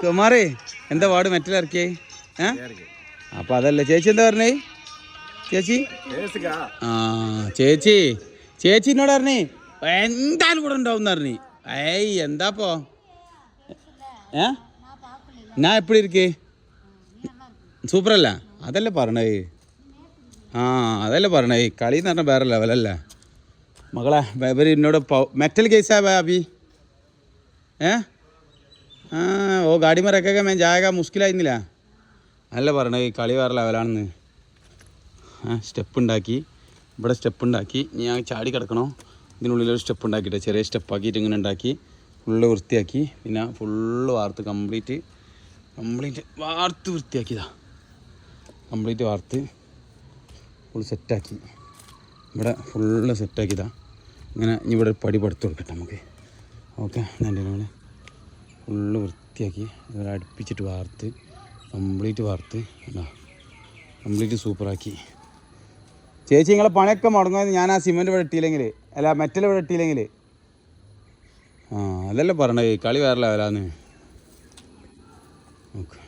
കുമാറേ എന്താ വാട് മെറ്റലിറക്കിയേ ഏ? അപ്പൊ അതല്ല. ചേച്ചി എന്താ പറഞ്ഞേ? ചേച്ചി? ആ ചേച്ചി. ചേച്ചി എന്നോട് പറഞ്ഞേ എന്തായാലും ഇവിടെ ഉണ്ടാവും പറഞ്ഞേ. ഏയ് എന്താപ്പോ? ഏ? ഞാൻ എപ്പോഴും ഇരിക്കേ? സൂപ്പറല്ല. അതല്ലേ പറഞ്ഞേ. ആ അതല്ലേ പറഞ്ഞേ. കളി എന്ന് പറഞ്ഞാൽ വേറെ ലെവലല്ല മകളെ ഇവർ എന്നോട് മെറ്റൽ കേസാ അബി ഏ? ആ ഓ ഗാഡി में रखेगा मैं जाएगा മുസ്കിലായിരുന്നില്ല അല്ല പറഞ്ഞത് ഈ കളി വേറെ ലെവലാണെന്ന് ആ സ്റ്റെപ്പ് ഉണ്ടാക്കി ഇവിടെ സ്റ്റെപ്പ് ഉണ്ടാക്കി ഇനി ഞാൻ ചാടി കിടക്കണോ ഇതിനുള്ളിലൊരു സ്റ്റെപ്പ് ഉണ്ടാക്കിയിട്ട് ചെറിയ സ്റ്റെപ്പ് ആക്കിയിട്ട് ഇങ്ങനെ ഉണ്ടാക്കി ഫുള്ള് വൃത്തിയാക്കി പിന്നെ ഫുള്ള് വാർത്ത് കംപ്ലീറ്റ് കംപ്ലീറ്റ് വാർത്ത് വൃത്തിയാക്കിയതാ കംപ്ലീറ്റ് വാർത്ത് ഫുൾ സെറ്റാക്കി ഇവിടെ ഫുള്ള് സെറ്റാക്കിയതാ ഇങ്ങനെ ഇനി ഇവിടെ ഒരു പടി പടുത്ത് കൊടുക്കട്ടെ നമുക്ക് ഓക്കെ എൻ്റെ മോനെ ഫുള്ള് വൃത്തിയാക്കി അതുപോലെ അടുപ്പിച്ചിട്ട് വാർത്ത് കംപ്ലീറ്റ് വാർത്ത് എന്താ കംപ്ലീറ്റ് സൂപ്പറാക്കി. ചേച്ചി നിങ്ങളെ പണിയൊക്കെ മുടങ്ങുമെന്ന് ഞാൻ ആ സിമെന്റ് ഇവിടെ ഇട്ടില്ലെങ്കിൽ അല്ല മെറ്റൽ ഇവിടെ ഇട്ടില്ലെങ്കിൽ ആ അതല്ലേ പറഞ്ഞത്? കളി വേറെ ലെവലാന്ന് ഓക്കെ.